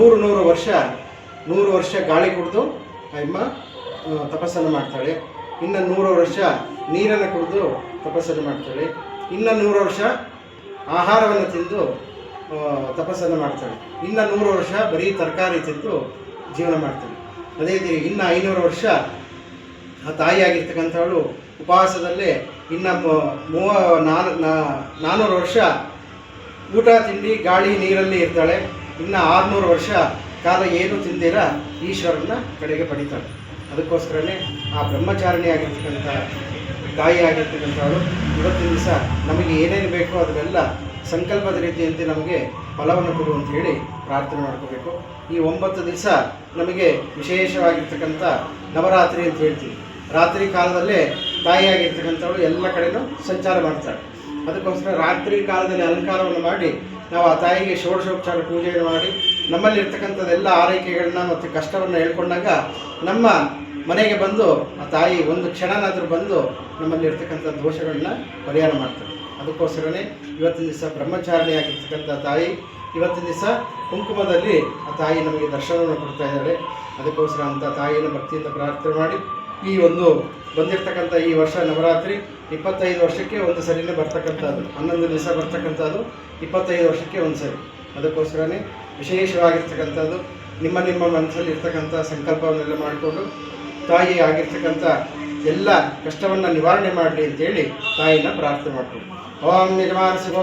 ನೂರು ನೂರು ವರ್ಷ ನೂರು ವರ್ಷ ಗಾಳಿ ಕುಡಿದು ಅಮ್ಮ ತಪಸ್ಸನ್ನು ಮಾಡ್ತಾಳೆ. ಇನ್ನು ನೂರು ವರ್ಷ ನೀರನ್ನು ಕುಡಿದು ತಪಸ್ಸನ್ನು ಮಾಡ್ತಾಳೆ. ಇನ್ನು ನೂರು ವರ್ಷ ಆಹಾರವನ್ನು ತಿಂದು ತಪಸ್ಸನ್ನು ಮಾಡ್ತಾಳೆ. ಇನ್ನು ನೂರು ವರ್ಷ ಬರೀ ತರಕಾರಿ ತಿಂದು ಜೀವನ ಮಾಡ್ತಾಳೆ. ಅದೇ ರೀತಿ ಇನ್ನು ಐನೂರು ವರ್ಷ ಆ ತಾಯಿಯಾಗಿರ್ತಕ್ಕಂಥವಳು ಉಪವಾಸದಲ್ಲೇ ಇನ್ನು ಮೂವ ನಾಲ್- ನಾ- ನಾನ್ನೂರು ವರ್ಷ ಊಟ, ತಿಂಡಿ, ಗಾಳಿ, ನೀರಲ್ಲಿ ಇರ್ತಾಳೆ. ಇನ್ನು ಆರುನೂರು ವರ್ಷ ಕಾಲ ಏನು ತಿಂದಿರ ಈಶ್ವರನ ಕಡೆಗೆ ಪಡಿತಾಳೆ. ಅದಕ್ಕೋಸ್ಕರನೇ ಆ ಬ್ರಹ್ಮಚಾರಣಿ ಆಗಿರ್ತಕ್ಕಂಥ ತಾಯಿ ಆಗಿರ್ತಕ್ಕಂಥವಳು ಇವತ್ತಿನ ದಿವಸ ನಮಗೆ ಏನೇನು ಬೇಕೋ ಅದನ್ನೆಲ್ಲ ಸಂಕಲ್ಪದ ರೀತಿಯಂತೆ ನಮಗೆ ಫಲವನ್ನು ಕೊಡು ಅಂತ ಹೇಳಿ ಪ್ರಾರ್ಥನೆ ಮಾಡ್ಕೋಬೇಕು. ಈ ಒಂಬತ್ತು ದಿವಸ ನಮಗೆ ವಿಶೇಷವಾಗಿರ್ತಕ್ಕಂಥ ನವರಾತ್ರಿ ಅಂತ ಹೇಳ್ತೀವಿ. ರಾತ್ರಿ ಕಾಲದಲ್ಲೇ ತಾಯಿಯಾಗಿರ್ತಕ್ಕಂಥವಳು ಎಲ್ಲ ಕಡೆಯೂ ಸಂಚಾರ ಮಾಡ್ತಾಳೆ. ಅದಕ್ಕೋಸ್ಕರ ರಾತ್ರಿ ಕಾಲದಲ್ಲಿ ಅಲಂಕಾರವನ್ನು ಮಾಡಿ ನಾವು ಆ ತಾಯಿಗೆ ಷೋಡಶೋಪಚಾರ ಪೂಜೆಯನ್ನು ಮಾಡಿ ನಮ್ಮಲ್ಲಿ ಎಲ್ಲ ಆರೈಕೆಗಳನ್ನ ಮತ್ತು ಕಷ್ಟವನ್ನು ಹೇಳ್ಕೊಂಡಾಗ ನಮ್ಮ ಮನೆಗೆ ಬಂದು ಆ ತಾಯಿ ಒಂದು ಕ್ಷಣನಾದರೂ ಬಂದು ನಮ್ಮಲ್ಲಿರ್ತಕ್ಕಂಥ ದೋಷಗಳನ್ನ ಪರಿಹಾರ ಮಾಡ್ತಾರೆ ಅದಕ್ಕೋಸ್ಕರನೇ ಇವತ್ತಿನ ದಿವಸ ಬ್ರಹ್ಮಚಾರಣೆಯಾಗಿರ್ತಕ್ಕಂಥ ತಾಯಿ ಇವತ್ತಿನ ದಿವಸ ಕುಂಕುಮದಲ್ಲಿ ಆ ತಾಯಿ ನಮಗೆ ದರ್ಶನವನ್ನು ಕೊಡ್ತಾ ಇದ್ದಾರೆ. ಅದಕ್ಕೋಸ್ಕರ ಅಂಥ ತಾಯಿಯನ್ನು ಭಕ್ತಿಯಿಂದ ಪ್ರಾರ್ಥನೆ ಮಾಡಿ ಈ ಒಂದು ಬಂದಿರತಕ್ಕಂಥ ಈ ವರ್ಷ ನವರಾತ್ರಿ ಇಪ್ಪತ್ತೈದು ವರ್ಷಕ್ಕೆ ಒಂದು ಸರಿನೇ ಬರ್ತಕ್ಕಂಥದ್ದು. ಹನ್ನೊಂದು ದಿವಸ ಬರ್ತಕ್ಕಂಥದ್ದು ಇಪ್ಪತ್ತೈದು ವರ್ಷಕ್ಕೆ ಒಂದು ಸರಿ. ಅದಕ್ಕೋಸ್ಕರನೇ ವಿಶೇಷವಾಗಿರ್ತಕ್ಕಂಥದ್ದು ನಿಮ್ಮ ನಿಮ್ಮ ಮನಸ್ಸಲ್ಲಿ ಇರ್ತಕ್ಕಂಥ ಸಂಕಲ್ಪವನ್ನೆಲ್ಲ ಮಾಡಿಕೊಂಡು ತಾಯಿ ಆಗಿರ್ತಕ್ಕಂಥ ಎಲ್ಲ ಕಷ್ಟವನ್ನು ನಿವಾರಣೆ ಮಾಡಲಿ ಅಂತೇಳಿ ತಾಯಿನ ಪ್ರಾರ್ಥನೆ ಮಾಡಿಕೊಂಡು ಓಂ ಯಜಮಾನ